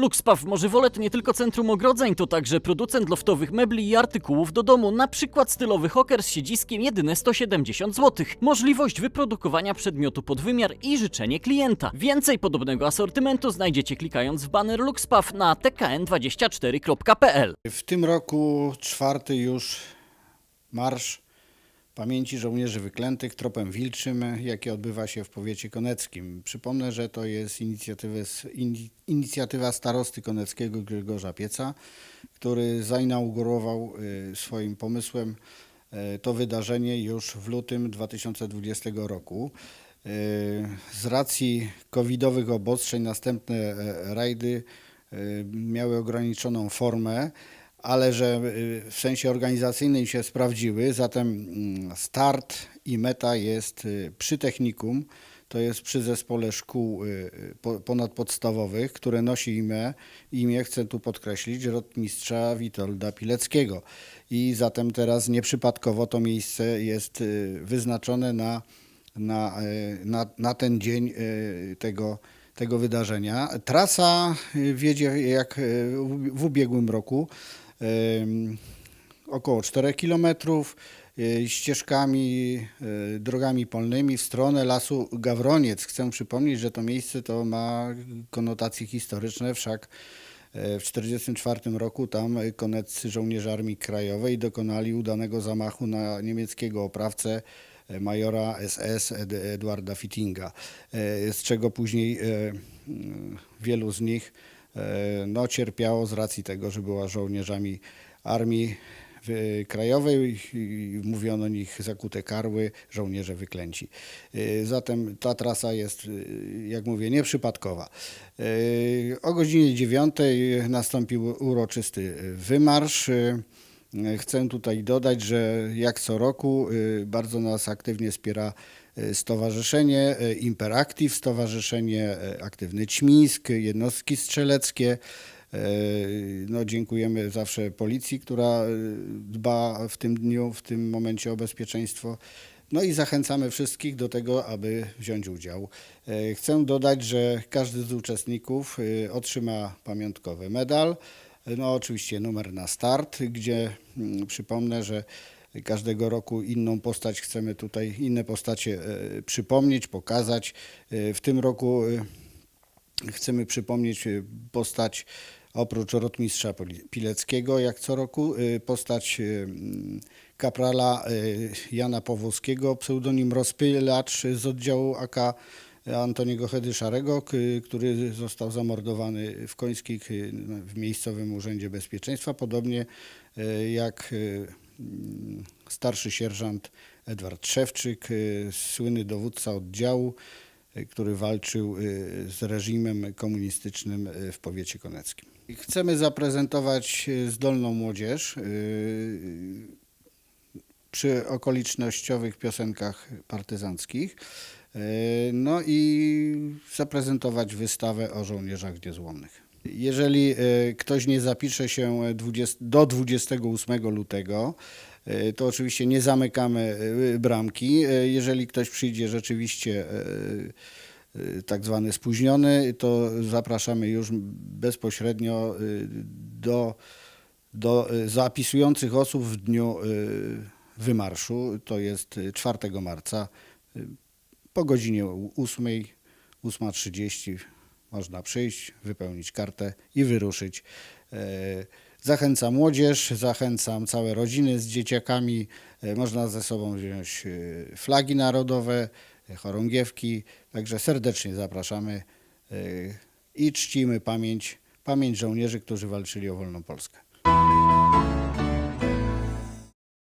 Luxpaw Morzywolet nie tylko centrum ogrodzeń, to także producent loftowych mebli i artykułów do domu, na przykład stylowy hoker z siedziskiem jedyne 170 zł. Możliwość wyprodukowania przedmiotu pod wymiar i życzenie klienta. Więcej podobnego asortymentu znajdziecie klikając w baner Luxpaw na tkn24.pl. W tym roku czwarty już marsz pamięci żołnierzy wyklętych tropem wilczym, jaki odbywa się w powiecie koneckim. Przypomnę, że to jest inicjatywa, starosty koneckiego Grzegorza Pieca, który zainaugurował y, swoim pomysłem y, to wydarzenie już w lutym 2020 roku. Y, Z racji covidowych obostrzeń następne e, rajdy miały ograniczoną formę, ale że y, w sensie organizacyjnym się sprawdziły, zatem mm, start i meta jest y, przy technikum, to jest przy zespole szkół y, po- ponadpodstawowych, które nosi imię, imię chcę tu podkreślić, rotmistrza Witolda Pileckiego. I zatem teraz nieprzypadkowo to miejsce jest wyznaczone na, na, na, na ten dzień tego, tego wydarzenia. Trasa wiedzie jak w- ubiegłym roku około 4 km ścieżkami, y, drogami polnymi w stronę lasu Gawroniec. Chcę przypomnieć, że to miejsce to ma konotacje historyczne, wszak e, w 1944 roku tam koneccy żołnierze Armii Krajowej dokonali udanego zamachu na niemieckiego oprawcę e, majora SS Ed- Edwarda Fittinga, e, z czego później e, wielu z nich e, no, cierpiało z racji tego, że była żołnierzami Armii Krajowej i mówiono o nich zakute karły, żołnierze wyklęci. Y, Zatem ta trasa jest, y, jak mówię, nieprzypadkowa. O godzinie 9 nastąpił uroczysty wymarsz. Chcę tutaj dodać, że jak co roku bardzo nas aktywnie wspiera Stowarzyszenie y, Imperactive, Stowarzyszenie y, Aktywny Ćmisk, jednostki strzeleckie. E, No, dziękujemy zawsze policji, która dba w tym dniu, w tym momencie o bezpieczeństwo. No i zachęcamy wszystkich do tego, aby wziąć udział. E, Chcę dodać, że każdy z uczestników otrzyma pamiątkowy medal. No oczywiście numer na start, gdzie mm, przypomnę, że każdego roku inną postać chcemy tutaj, inne postacie e, przypomnieć, pokazać. E, W tym roku e, chcemy przypomnieć postać oprócz rotmistrza Pileckiego, jak co roku, postać kaprala Jana Powłoskiego, pseudonim Rozpylacz z oddziału AK Antoniego Hedy Szarego, który został zamordowany w Końskich w miejscowym Urzędzie Bezpieczeństwa, podobnie jak starszy sierżant Edward Szewczyk, y, słynny dowódca oddziału, y, który walczył y, z reżimem komunistycznym w powiecie koneckim. Chcemy zaprezentować zdolną młodzież przy okolicznościowych piosenkach partyzanckich. No i zaprezentować wystawę o żołnierzach niezłomnych. Jeżeli y, ktoś nie zapisze się 20, do 28 lutego, y, to oczywiście nie zamykamy bramki. Jeżeli ktoś przyjdzie rzeczywiście tak zwany spóźniony, to zapraszamy już bezpośrednio do, do zapisujących osób w dniu wymarszu. To jest y, 4 marca po godzinie 8, 8.30 można przyjść, wypełnić kartę i wyruszyć. E, Zachęcam młodzież, zachęcam całe rodziny z dzieciakami. E, Można ze sobą wziąć e, flagi narodowe, chorągiewki. Także serdecznie zapraszamy i czcimy pamięć, pamięć żołnierzy, którzy walczyli o wolną Polskę.